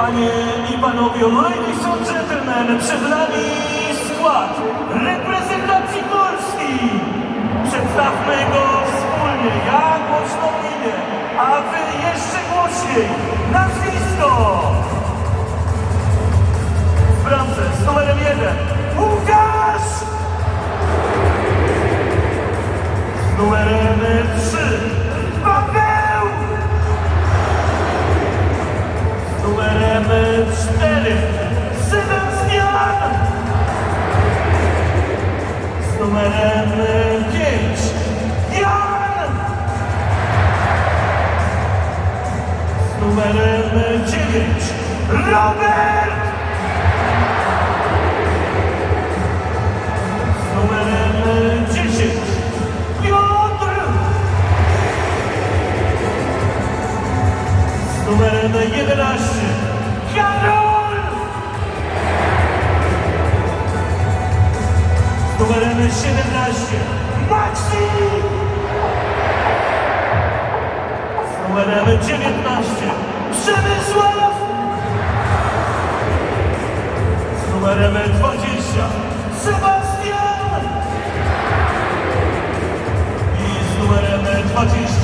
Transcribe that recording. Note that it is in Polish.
Panie i panowie, ladies and gentlemen, przed nami skład reprezentacji Polski. Przedstawmy go wspólnie. Ja głośno imię, a wy jeszcze głośniej. Nazwisko! Numerem pięć. Jan! Z numerem dziewięć. Robert! Z numerem 10 Piotr! Numerem 11 numerem 17 Maksiej Z numerem 19 Przemysław! Z numerem 20 Sebastian! I z numerem 21